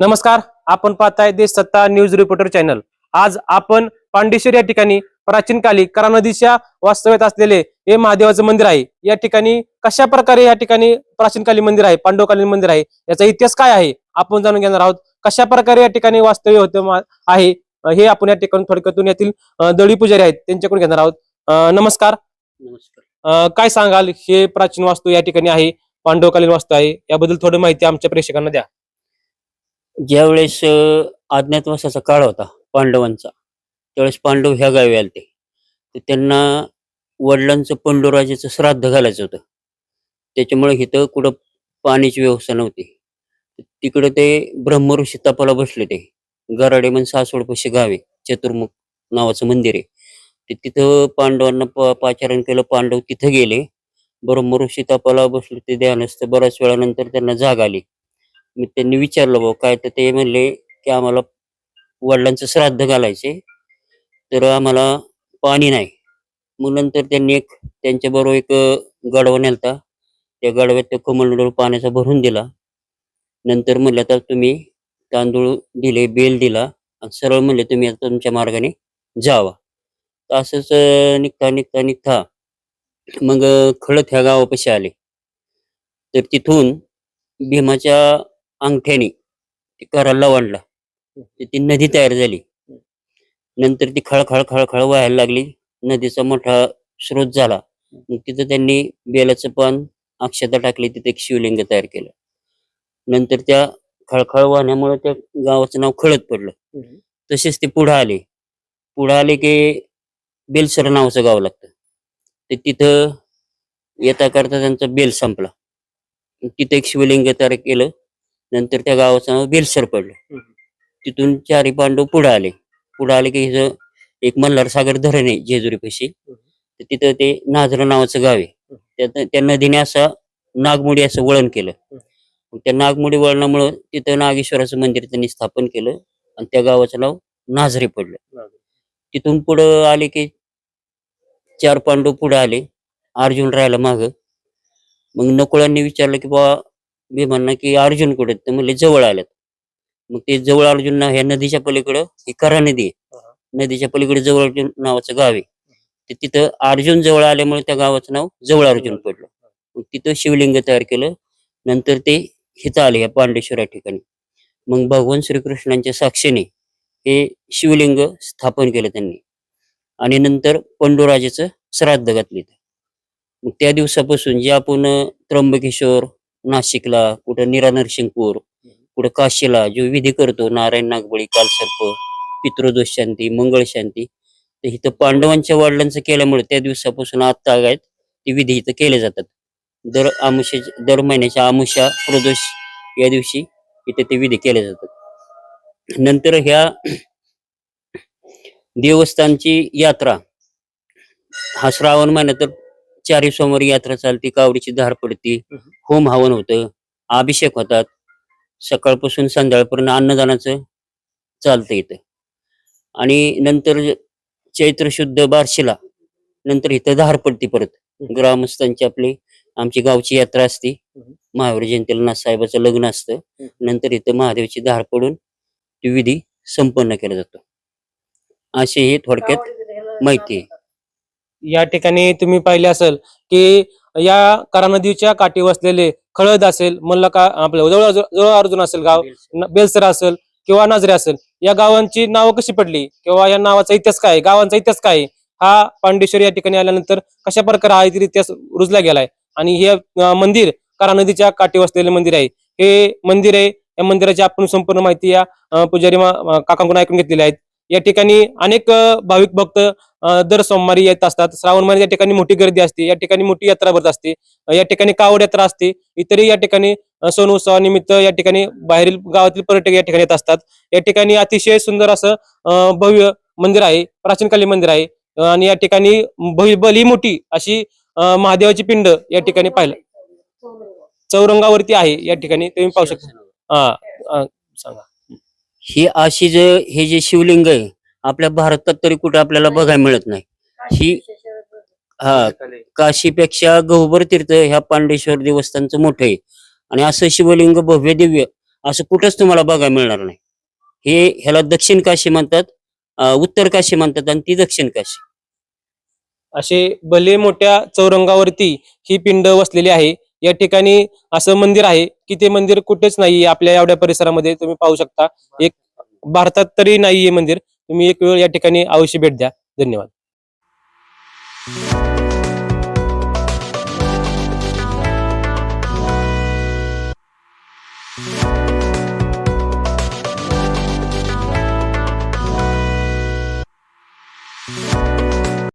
नमस्कार आपण पाहताय देश सत्ता न्यूज रिपोर्टर चॅनल. आज आपण पांडेश्वर या ठिकाणी प्राचीन काली करा नदीच्या वास्तव्यात असलेले हे महादेवाचं मंदिर आहे. या ठिकाणी कशा प्रकारे या ठिकाणी प्राचीन काली मंदिर आहे पांडवकालीन मंदिर आहे याचा इतिहास काय आहे आपण जाणून घेणार आहोत. कशा प्रकारे या ठिकाणी वास्तव्य होतं आहे हे आपण या ठिकाणी थोडक्यातून यातील दळी पुजारी आहेत त्यांच्याकडून घेणार आहोत. नमस्कार. नमस्कार. काय सांगाल हे प्राचीन वास्तू या ठिकाणी आहे पांडवकालीन वास्तू आहे याबद्दल थोडी माहिती आमच्या प्रेक्षकांना द्या. ज्यावेळेस अज्ञातवासाचा काळ होता पांडवांचा त्यावेळेस पांडव ह्या गावी आले तर त्यांना वडिलांचं पंडुराजाचं श्राद्ध घालायचं होतं. त्याच्यामुळे इथं कुठं पाण्याची व्यवस्था नव्हती. तिकडे ते ब्रह्मऋषी तपाला बसले ते. गराडे म्हणून सासवडपाशी गावे चतुर्मुख नावाचं मंदिर आहे. ते तिथं पांडवांना पा पाचारण केलं पांडव तिथं गेले. ब्रह्मऋषी तपाला बसले ते ध्यानस्थ बऱ्याच वेळानंतर त्यांना जाग आली. मी त्यांनी विचारलं भाऊ काय तर ते म्हणले की आम्हाला वडिलांचं श्राद्ध घालायचे तर आम्हाला पाणी नाही. मग नंतर त्यांनी एक त्यांच्याबरोबर एक गडवा नेलता. त्या गडव्यात ते कमलडोळ पाण्याचा भरून दिला. नंतर म्हणलं तर तुम्ही तांदूळ दिले बेल दिला आणि सरळ म्हणले तुम्ही आता तुमच्या मार्गाने जावा. तर असंच निघता निघता निघता मग खळत ह्या गावापाशी आले. तर तिथून भीमाच्या अंगठ्याने ती करायला वाढला ती नदी तयार झाली. नंतर ती खळखळ खळखळ व्हायला लागली. नदीचा मोठा स्रोत झाला. मग तिथं त्यांनी बेलाचं पान अक्षता टाकली. तिथे एक शिवलिंग तयार केलं. नंतर त्या खळखळ वाहण्यामुळे त्या गावाचं नाव खळत पडलं. तसेच ते पुढे आले. पुढे आले की बेलसर नावाचं गाव लागतं. ते तिथं येता करता त्यांचा बेल संपला. तिथे एक शिवलिंग तयार केलं. नंतर त्या गावाचं नाव बेलसर पडलं. तिथून चारी पांडव पुढे आले. पुढे आले की इथं एक मल्हार सागर धरण आहे जेजुरी पाशी तर तिथं ते नाझरा नावाचं गाव आहे. त्या नदीने असं नागमोडी असं वळण केलं. त्या नागमोडी वळणामुळं तिथं नागेश्वराचं मंदिर त्यांनी स्थापन केलं आणि त्या गावाचं नाव नाझरे पडलं. तिथून पुढं आले की चार पांडव पुढे आले. अर्जुन राहायला माग. मग नकुळांनी विचारलं की बा भीमांना की अर्जुन कुठे? तर म्हणले जवळ आल्यात मग ते जवळ अर्जुन ह्या नदीच्या पलीकडं ही करा नदी आहे. नदीच्या पलीकडे जवळ अर्जुन नावाचं गाव आहे. ते तिथं अर्जुन जवळ आल्यामुळे त्या गावाचं नाव जवळ अर्जुन पडलं. मग तिथं शिवलिंग तयार केलं. नंतर ते हिथं आले या पांडेश्वर या ठिकाणी. मग भगवान श्रीकृष्णांच्या साक्षीने हे शिवलिंग स्थापन केलं त्यांनी. आणि नंतर पंडोराजेचं श्राद्ध घातले. मग त्या दिवसापासून जे आपण त्र्यंबकेश्वर नाशिकला कुठं निरा नरसिंगपूर कुठं काशीला जो विधी करतो नारायण नागबळी कालसर्प पितृदोष शांती मंगळ शांती तर इथं पांडवांच्या वडिलांचं केल्यामुळे त्या दिवसापासून आत्ता आहेत ते विधी इथं केले जातात. दर आमुष्या दर महिन्याच्या आमुषा प्रदोष या दिवशी इथे ते विधी केले जातात. नंतर ह्या देवस्थानची यात्रा हा श्रावण महिन्यात तर चारी सोमवारी यात्रा चालते कावडीची धार पडते होम हवन होतं अभिषेक होतात. सकाळपासून संध्याकाळपर्यंत अन्नदानाचं चालतं इथं. आणि नंतर चैत्र शुद्ध बार्शीला नंतर इथं धार पडते परत. ग्रामस्थांची आपली आमची गावची यात्रा असते. महावीर जयंतीला नाथसाहेबाचं लग्न असतं. नंतर इथं महादेवाची धार पडून ती विधी संपन्न केला जातो. अशी ही थोडक्यात माहिती आहे. या ठिकाणी तुम्ही पाहिले असेल की या करा नदीच्या काठी वसलेले खळद असेल मल्लका आपलं जवळ जवळ अर्जुन असेल गाव बेलसरा. असेल किंवा नाजरे असेल या गावांची नावं कशी पडली? किंवा या नावाचा इतिहास काय? गावांचा इतिहास काय? हा पांडेश्वर या ठिकाणी आल्यानंतर कशा प्रकारे हा इतिहास रुजला गेलाय? आणि हे मंदिर करा नदीच्या काठी वसलेले मंदिर आहे. हे मंदिर आहे. या मंदिराची आपण संपूर्ण माहिती या पुजारी काकांकडून ऐकून घेतलेली आहेत या ठिकाणी अनेक भाविक भक्त दर सोमवारी येत असतात. श्रावण महिन्यात या ठिकाणी मोठी गर्दी असते. या ठिकाणी मोठी यात्रा भरत असते. या ठिकाणी कावड यात्रा असते. इतरही या ठिकाणी सण उत्सवानिमित्त या ठिकाणी बाहेरील गावातील पर्यटक या ठिकाणी येत असतात. या ठिकाणी अतिशय सुंदर असं भव्य मंदिर आहे. प्राचीन काली मंदिर आहे. आणि या ठिकाणी भली मोठी अशी महादेवाची पिंड या ठिकाणी पाहिलं. चौरंगावरती आहे या ठिकाणी. तुम्ही पाहू शकता. हा सांगा. ही अशी जे हे जे शिवलिंग आहे आपल्या भारतात तरी कुठे आपल्याला बघायला मिळत नाही. ही हा काशीपेक्षा गहुबर तीर्थ ह्या पांडेश्वर देवस्थानचं मोठं आहे. आणि असं शिवलिंग भव्य दिव्य असं कुठंच तुम्हाला बघायला मिळणार नाही. हे ह्याला दक्षिण काशी म्हणतात उत्तर काशी म्हणतात आणि ती दक्षिण काशी. असे भले मोठ्या चौरंगावरती ही पिंड वसलेली आहे. या ठिकाणी असं मंदिर आहे की ते मंदिर कुठेच नाही आपल्या एवढ्या परिसरामध्ये तुम्ही पाहू शकता. एक भारतात तरी नाही हे मंदिर. तुम्ही एक वेळ या ठिकाणी अवश्य भेट द्या. धन्यवाद.